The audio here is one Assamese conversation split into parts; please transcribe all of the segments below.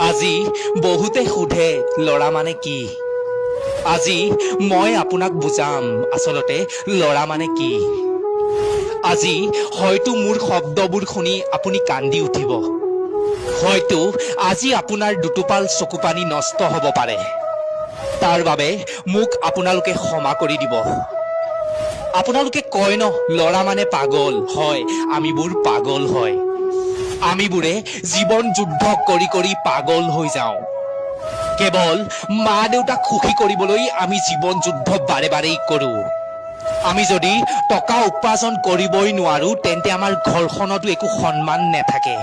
আজি বহুতে সোধে, ল'ৰা মানে কি? আজি মই আপোনাক বুজাম, আচলতে ল'ৰা মানে কি? আজি হয়তো মোৰ শব্দবোৰ শুনি আপুনি কান্দি উঠিব। হয়তো আজি আপোনাৰ দুটোপাল চকুপানী নষ্ট হ'ব পাৰে। তাৰ বাবে মোক আপোনালোকে ক্ষমা কৰি দিব। আপোনালোকে কয় ন, ল'ৰা মানে পাগল। হয়, আমিবোৰ পাগল হয়। আমিবোৰে জীৱন যুদ্ধ কৰি কৰি পাগল হৈ যাওঁ। কেৱল মা দেউতাক সুখী কৰিবলৈ আমি জীৱন যুদ্ধ বাৰে বাৰেই কৰোঁ। আমি যদি টকা উপাৰ্জন কৰিবই নোৱাৰো তেন্তে আমাৰ ঘৰখনতো একো সন্মান নেথাকে।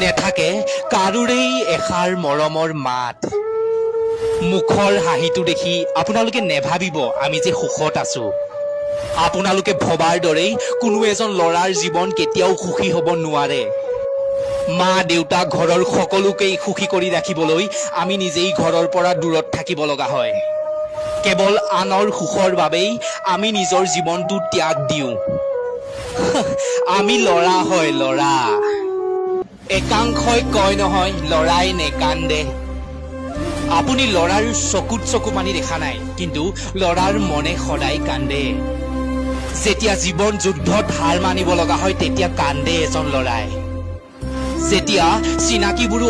নেথাকে কাৰোৰেই এষাৰ মৰমৰ মাত। মুখৰ হাঁহিটো দেখি আপোনালোকে নেভাবিব আমি যে সুখত আছো। আপোনালোকে ভবাৰ দৰেই কোনো এজন ল'ৰাৰ জীৱন কেতিয়াও সুখী হ'ব নোৱাৰে। মা দেউতা ঘৰৰ সকলোকেই সুখী কৰি ৰাখিবলৈ আমি নিজেই ঘৰৰ পৰা দূৰত থাকিব লগা হয়। কেৱল আনৰ সুখৰ বাবেই আমি নিজৰ জীৱনটো ত্যাগ দিওঁ। আমি ল'ৰা হয় ল'ৰা। একাংশই কয় নহয় ল'ৰাই নেকান্দে আপুনি ল'ৰাৰ চকুত চকু মানি দেখা নাই কিন্তু ল'ৰাৰ মনে সদায় কান্দে। যেতিয়া জীৱন যুদ্ধত হাৰ মানিব লগা হয় তেতিয়া কান্দে এজন ল'ৰাই। যেতিয়া চিনাকিবোৰো